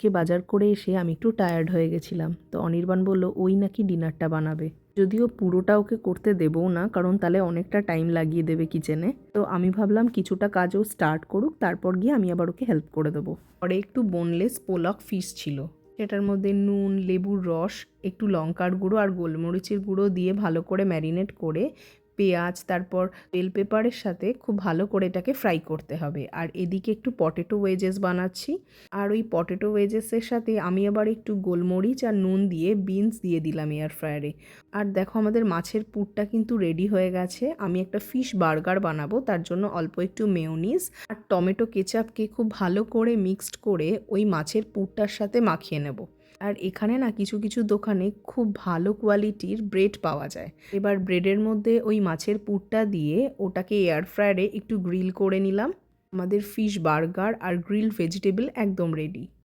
আজকে বাজার করে এসে আমি একটু টায়ার্ড হয়ে গেছিলাম। তো অনির্বাণ বলল, ওই নাকি ডিনারটা বানাবে। যদিও পুরোটা ওকে করতে দেবও না, কারণ তাহলে অনেকটা টাইম লাগিয়ে দেবে কিচেনে তো আমি ভাবলাম কিছুটা কাজও স্টার্ট করুক, তারপর গিয়ে আমি আবার ওকে হেল্প করে দেবো। পরে একটু বোনলেস পোলক ফিশ ছিল। সেটার মধ্যে নুন, লেবুর রস, একটু লঙ্কার গুঁড়ো আর গোলমরিচের গুঁড়ো দিয়ে ভালো করে ম্যারিনেট করে পেঁয়াজ, তারপর বেল পেপারের সাথে খুব ভালো করে এটাকে ফ্রাই করতে হবে। আর এদিকে একটু পটেটো ওয়েজেস বানাচ্ছি। আর ওই পটেটো ওয়েজেসের সাথে আমি আবার একটু গোলমরিচ আর নুন দিয়ে বিনস দিয়ে দিলাম এয়ার ফ্রায়ারে আর দেখো আমাদের মাছের পুরটা কিন্তু রেডি হয়ে গেছে। আমি একটা ফিশ বার্গার বানাবো, তার জন্য অল্প একটু মেয়োনিজ আর টমেটো কেচাপকে খুব ভালো করে মিক্সড করে ওই মাছের পুরটার সাথে মাখিয়ে নেব। আর এখানে না কিছু কিছু দোকানে খুব ভালো কোয়ালিটির ব্রেড পাওয়া যায়। এবার ব্রেডের মধ্যে ওই মাছের পুরটা দিয়ে ওটাকে এয়ার ফ্রায়ারে একটু গ্রিল করে নিলাম। আমাদের ফিশ বার্গার আর গ্রিল ভেজিটেবল একদম রেডি